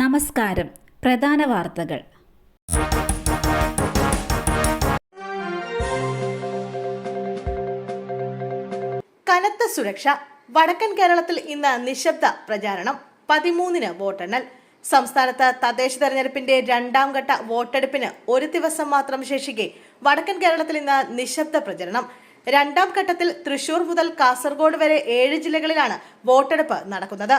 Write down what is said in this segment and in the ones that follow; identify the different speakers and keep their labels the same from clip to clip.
Speaker 1: നമസ്കാരം പ്രധാന വാർത്തകൾ
Speaker 2: കനത്ത സുരക്ഷ വടക്കൻ കേരളത്തിൽ ഇന്ന് നിശബ്ദ പ്രചാരണം പതിമൂന്നിന് വോട്ടെണ്ണൽ സംസ്ഥാനത്ത് തദ്ദേശ തെരഞ്ഞെടുപ്പിന്റെ രണ്ടാം ഘട്ട വോട്ടെടുപ്പിന് ഒരു ദിവസം മാത്രം ശേഷിക്കെ വടക്കൻ കേരളത്തിൽ ഇന്ന് നിശബ്ദ പ്രചരണം രണ്ടാം ഘട്ടത്തിൽ തൃശൂർ മുതൽ കാസർഗോഡ് വരെ ഏഴ് ജില്ലകളിലാണ് വോട്ടെടുപ്പ് നടക്കുന്നത്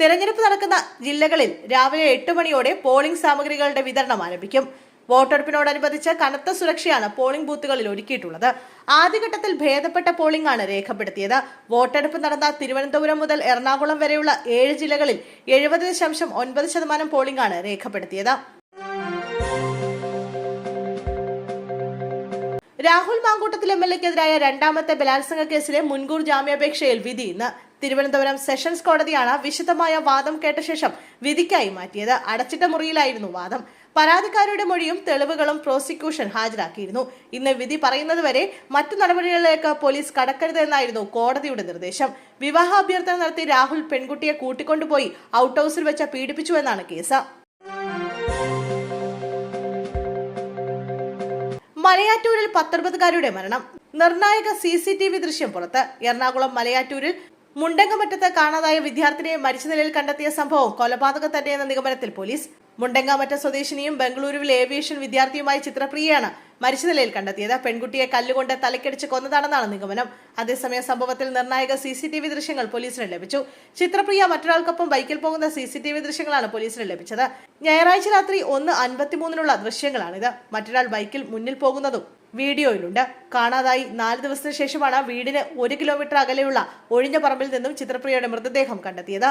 Speaker 2: തെരഞ്ഞെടുപ്പ് നടക്കുന്ന ജില്ലകളിൽ രാവിലെ എട്ട് മണിയോടെ പോളിംഗ് സാമഗ്രികളുടെ വിതരണം ആരംഭിക്കും വോട്ടെടുപ്പിനോടനുബന്ധിച്ച് കനത്ത സുരക്ഷയാണ് പോളിംഗ് ബൂത്തുകളിൽ ഒരുക്കിയിട്ടുള്ളത് ആദ്യഘട്ടത്തിൽ ഭേദപ്പെട്ട പോളിംഗ് ആണ് രേഖപ്പെടുത്തിയത് വോട്ടെടുപ്പ് നടന്ന തിരുവനന്തപുരം മുതൽ എറണാകുളം വരെയുള്ള ഏഴ് ജില്ലകളിൽ എഴുപത് ദശാംശം ഒൻപത് ശതമാനം പോളിംഗ് ആണ് രേഖപ്പെടുത്തിയത്
Speaker 3: രാഹുൽ മാങ്കൂട്ടത്തിൽ എം എൽ എക്കെതിരായ രണ്ടാമത്തെ ബലാത്സംഗ കേസിലെ മുൻകൂർ ജാമ്യാപേക്ഷയിൽ വിധി ഇന്ന് തിരുവനന്തപുരം സെഷൻസ് കോടതിയാണ് വിശദമായ വാദം കേട്ട ശേഷം വിധിക്കായി മാറ്റിയത് അടച്ചിട്ട മുറിയിലായിരുന്നു വാദം പരാതിക്കാരുടെ മൊഴിയും തെളിവുകളും പ്രോസിക്യൂഷൻ ഹാജരാക്കിയിരുന്നു ഇന്ന് വിധി പറയുന്നതുവരെ മറ്റു നടപടികളിലേക്ക് പോലീസ് കടക്കരുതെന്നായിരുന്നു കോടതിയുടെ നിർദ്ദേശം വിവാഹ അഭ്യർത്ഥന നടത്തി രാഹുൽ പെൺകുട്ടിയെ കൂട്ടിക്കൊണ്ടുപോയി ഔട്ട് ഹൗസിൽ വെച്ച് പീഡിപ്പിച്ചുവെന്നാണ് കേസ്
Speaker 4: മലയാറ്റൂരിൽ പത്തൊൻപതുകാരുടെ മരണം നിർണായക സി സി ടി വി ദൃശ്യം പുറത്ത് എറണാകുളം മലയാറ്റൂരിൽ മുണ്ടങ്കമറ്റത്ത് കാണാതായ വിദ്യാർത്ഥിനിയെ മരിച്ച നിലയിൽ കണ്ടെത്തിയ സംഭവം കൊലപാതകം തന്നെയെന്ന നിഗമനത്തിൽ പോലീസ് മുണ്ടങ്ങാമറ്റ സ്വദേശിനിയും ബംഗളൂരുവിൽ ഏവിയേഷൻ വിദ്യാർത്ഥിയുമായ ചിത്രപ്രിയയാണ് മരിച്ച നിലയിൽ കണ്ടെത്തിയത് പെൺകുട്ടിയെ കല്ലുകൊണ്ട് തലക്കടിച്ച് കൊന്നതാണെന്നാണ് നിഗമനം അതേസമയം സംഭവത്തിൽ നിർണായക സി സി ടി വി ദൃശ്യങ്ങൾ പോലീസിന് ലഭിച്ചു ചിത്രപ്രിയ മറ്റൊരാൾക്കൊപ്പം ബൈക്കിൽ പോകുന്ന സി സി ടി വി ദൃശ്യങ്ങളാണ് പോലീസിന് ലഭിച്ചത് ഞായറാഴ്ച രാത്രി ഒന്ന് അൻപത്തിമൂന്നിനുള്ള ദൃശ്യങ്ങളാണിത് മറ്റൊരാൾ ബൈക്കിൽ മുന്നിൽ പോകുന്നതും വീഡിയോയിലുണ്ട് കാണാതായി നാല് ദിവസത്തിന് ശേഷമാണ് വീടിന് ഒരു കിലോമീറ്റർ അകലെയുള്ള ഒഴിഞ്ഞ പറമ്പിൽ നിന്നും ചിത്രപ്രിയയുടെ മൃതദേഹം കണ്ടെത്തിയത്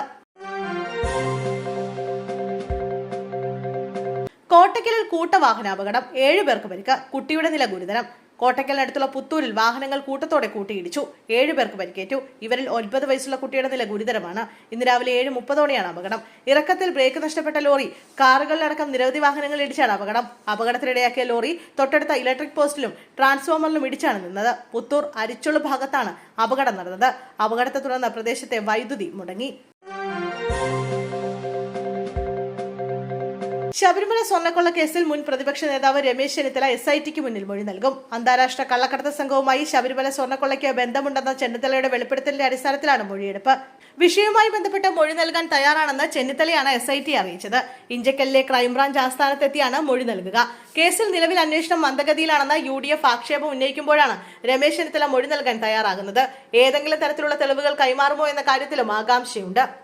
Speaker 5: കോട്ടയ്ക്കലിൽ കൂട്ടവാഹനാപകടം ഏഴുപേർക്ക് പരിക്ക് കുട്ടിയുടെ നില ഗുരുതരം കോട്ടക്കലിനടുത്തുള്ള പുത്തൂരിൽ വാഹനങ്ങൾ കൂട്ടത്തോടെ കൂട്ടിയിടിച്ചു ഏഴുപേർക്ക് പേർക്ക് പരിക്കേറ്റു ഇവരിൽ ഒൻപത് വയസ്സുള്ള കുട്ടിയുടെ നില ഗുരുതരമാണ് ഇന്ന് രാവിലെ ഏഴ് മുപ്പതോടെയാണ് അപകടം ഇറക്കത്തിൽ ബ്രേക്ക് നഷ്ടപ്പെട്ട ലോറി കാറുകളിലടക്കം നിരവധി വാഹനങ്ങൾ ഇടിച്ചാണ് അപകടം അപകടത്തിനിടയാക്കിയ ലോറി തൊട്ടടുത്ത ഇലക്ട്രിക് പോസ്റ്റിലും ട്രാൻസ്ഫോമറിലും ഇടിച്ചാണ് നിന്നത് പുത്തൂർ അരിച്ചുള്ള ഭാഗത്താണ് അപകടം നടന്നത് അപകടത്തെ തുടർന്ന് പ്രദേശത്തെ വൈദ്യുതി മുടങ്ങി
Speaker 6: ശബരിമല സ്വർണ്ണക്കൊള്ള കേസിൽ മുൻ പ്രതിപക്ഷ നേതാവ് രമേശ് ചെന്നിത്തല എസ് ഐ ടിക്ക് മുന്നിൽ മൊഴി നൽകും അന്താരാഷ്ട്ര കള്ളക്കടത്ത് സംഘവുമായി ശബരിമല സ്വർണ്ണക്കൊള്ളയ്ക്ക് ബന്ധമുണ്ടെന്ന ചെന്നിത്തലയുടെ വെളിപ്പെടുത്തലിന്റെ അടിസ്ഥാനത്തിലാണ് മൊഴിയെടുപ്പ് വിഷയവുമായി ബന്ധപ്പെട്ട് മൊഴി നൽകാൻ തയ്യാറാണെന്ന് ചെന്നിത്തലയാണ് എസ് ഐ ടി അറിയിച്ചത് ഇഞ്ചക്കല്ലിലെ ക്രൈംബ്രാഞ്ച് ആസ്ഥാനത്തെത്തിയാണ് മൊഴി നൽകുക കേസിൽ നിലവിൽ അന്വേഷണം മന്ദഗതിയിലാണെന്ന് യു ഡി എഫ് ആക്ഷേപം ഉന്നയിക്കുമ്പോഴാണ് രമേശ് ചെന്നിത്തല മൊഴി നൽകാൻ തയ്യാറാകുന്നത് ഏതെങ്കിലും തരത്തിലുള്ള തെളിവുകൾ കൈമാറുമോ എന്ന കാര്യത്തിലും ആകാംക്ഷയുണ്ട്